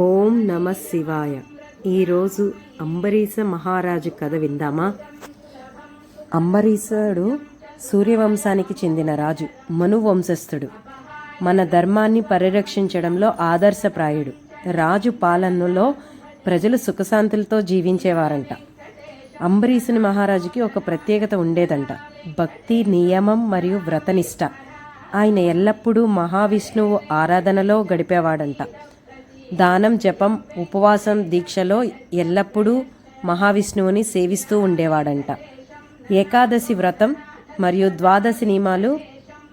ఓం నమ శివాయ. ఈరోజు అంబరీష మహారాజు కథ విందామా? అంబరీషుడు సూర్యవంశానికి చెందిన రాజు మను వంశస్థుడు మన ధర్మాన్ని పరిరక్షించడంలో ఆదర్శప్రాయుడు. రాజు పాలనలో ప్రజలు సుఖశాంతులతో జీవించేవారంట. అంబరీషుని మహారాజుకి ఒక ప్రత్యేకత ఉండేదంట. భక్తి నియమం మరియు వ్రతనిష్ట. ఆయన ఎల్లప్పుడూ మహావిష్ణువు ఆరాధనలో గడిపేవాడంట. దానం జపం ఉపవాసం దీక్షలో ఎల్లప్పుడూ మహావిష్ణువుని సేవిస్తూ ఉండేవాడంట. ఏకాదశి వ్రతం మరియు ద్వాదశి నియమాలు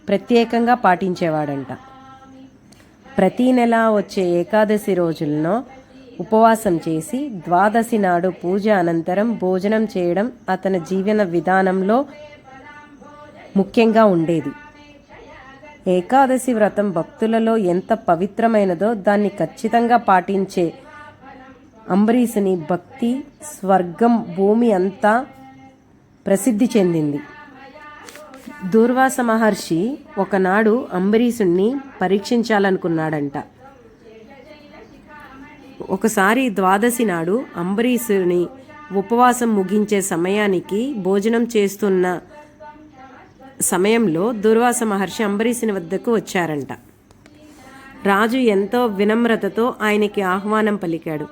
ప్రత్యేకంగా పాటించేవాడంట. ప్రతీ నెల వచ్చే ఏకాదశి రోజుల్లో ఉపవాసం చేసి ద్వాదశి నాడు పూజ అనంతరం భోజనం చేయడం అతని జీవన విధానంలో ముఖ్యంగా ఉండేది. ఏకాదశి వ్రతం భక్తులలో ఎంత పవిత్రమైనదో దాన్ని ఖచ్చితంగా పాటించే అంబరీషుని భక్తి స్వర్గం భూమి అంతా ప్రసిద్ధి చెందింది. దూర్వాస మహర్షి ఒకనాడు అంబరీషుణ్ణి పరీక్షించాలనుకున్నాడంట. ఒకసారి ద్వాదశి నాడు అంబరీషుని ఉపవాసం ముగించే సమయానికి భోజనం చేస్తున్న సమయంలో దుర్వాస మహర్షి అంబరీషుని వద్దకు వచ్చారంట. రాజు ఎంతో వినమ్రతతో ఆయనకి ఆహ్వానం పలికాడు.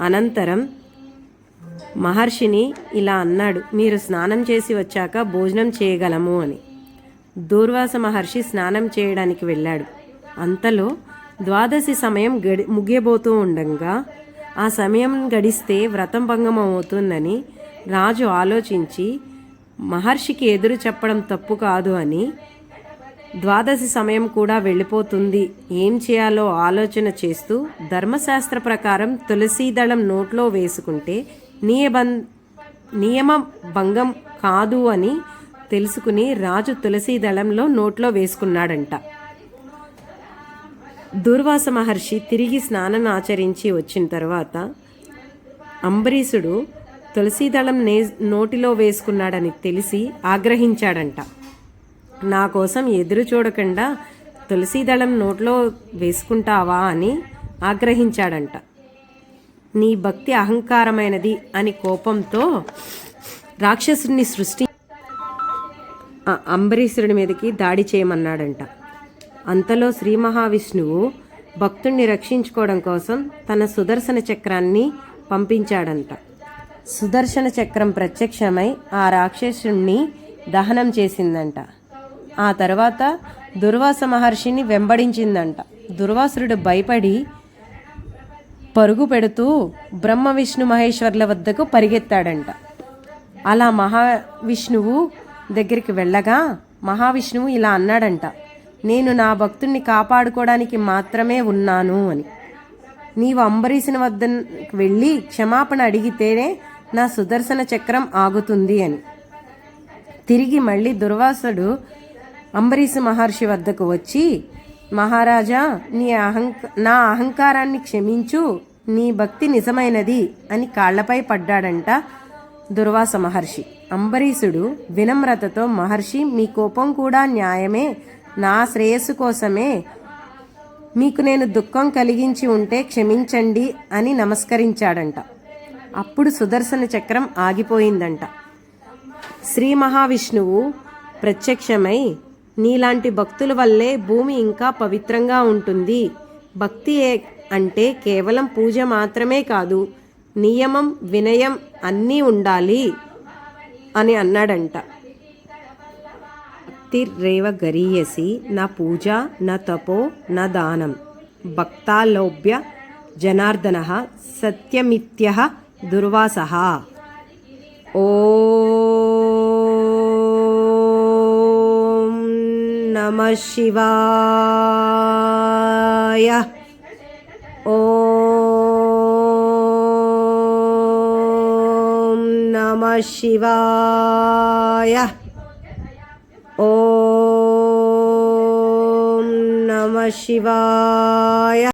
అనంతరం మహర్షిని ఇలా అన్నాడు మీరు స్నానం చేసి వచ్చాక భోజనం చేయగలము అని. దూర్వాస మహర్షి స్నానం చేయడానికి వెళ్ళాడు. అంతలో ద్వాదశి సమయం గడి ముగియబోతూ ఉండగా ఆ సమయం గడిస్తే వ్రతం భంగం అవుతుందని రాజు ఆలోచించి మహర్షికి ఎదురు చెప్పడం తప్పు కాదు అని ద్వాదశి సమయం కూడా వెళ్ళిపోతుంది. ఏం చేయాలో ఆలోచన చేస్తూ ధర్మశాస్త్ర ప్రకారం తులసీదళం నోట్లో వేసుకుంటే నియబం నియమ భంగం కాదు అని తెలుసుకుని రాజు తులసీదళంలో నోట్లో వేసుకున్నాడంట. దుర్వాస మహర్షి తిరిగి స్నానం ఆచరించి వచ్చిన తర్వాత అంబరీషుడు తులసీదళం నే నోటిలో వేసుకున్నాడని తెలిసి ఆగ్రహించాడంట. నా కోసం ఎదురు చూడకుండా తులసీదళం నోట్లో వేసుకుంటావా అని ఆగ్రహించాడంట. నీ భక్తి అహంకారమైనది అని కోపంతో రాక్షసుడిని సృష్టి అంబరీషుడి మీదకి దాడి చేయమన్నాడంట. అంతలో శ్రీ మహావిష్ణువు భక్తుణ్ణి రక్షించుకోవడం కోసం తన సుదర్శన చక్రాన్ని పంపించాడంట. సుదర్శన చక్రం ప్రత్యక్షమై ఆ రాక్షసుణ్ణి దహనం చేసిందంట. ఆ తర్వాత దుర్వాస మహర్షిని వెంబడించిందంట. దుర్వాసురుడు భయపడి పరుగు పెడుతూ బ్రహ్మ విష్ణు మహేశ్వర్ల వద్దకు పరిగెత్తాడంట. అలా మహావిష్ణువు దగ్గరికి వెళ్ళగా మహావిష్ణువు ఇలా అన్నాడంట నేను నా భక్తుణ్ణి కాపాడుకోవడానికి మాత్రమే ఉన్నాను అని. నీవు అంబరీషుని వద్దకు వెళ్ళి క్షమాపణ అడిగితేనే నా సుదర్శన చక్రం ఆగుతుంది అని. తిరిగి మళ్ళీ దుర్వాసుడు అంబరీష్ మహర్షి వద్దకు వచ్చి మహారాజా నీ అహంక నా అహంకారాన్ని క్షమించు. నీ భక్తి నిజమైనది అని కాళ్ళపై పడ్డాడంట దుర్వాస మహర్షి. అంబరీషుడు వినమ్రతతో మహర్షి మీ కోపం కూడా న్యాయమే. నా శ్రేయస్సు కోసమే. మీకు నేను దుఃఖం కలిగించి ఉంటే క్షమించండి అని నమస్కరించాడంట. అప్పుడు సుదర్శన చక్రం ఆగిపోయిందంట. శ్రీ మహావిష్ణువు ప్రత్యక్షమై నీలాంటి భక్తుల వల్లే భూమి ఇంకా పవిత్రంగా ఉంటుంది. భక్తి ఏ- అంటే కేవలం పూజ మాత్రమే కాదు నియమం వినయం అన్నీ ఉండాలి అని అన్నాడంట. భక్తిరేవ గరీయసి నా పూజ నా తపో నా దానం. భక్తాలోభ్య జనార్దన సత్యమిత్య దుర్వాస ఓం నమ శివాయ. ఓం నమ శివాయ. ఓ నమ శివాయ.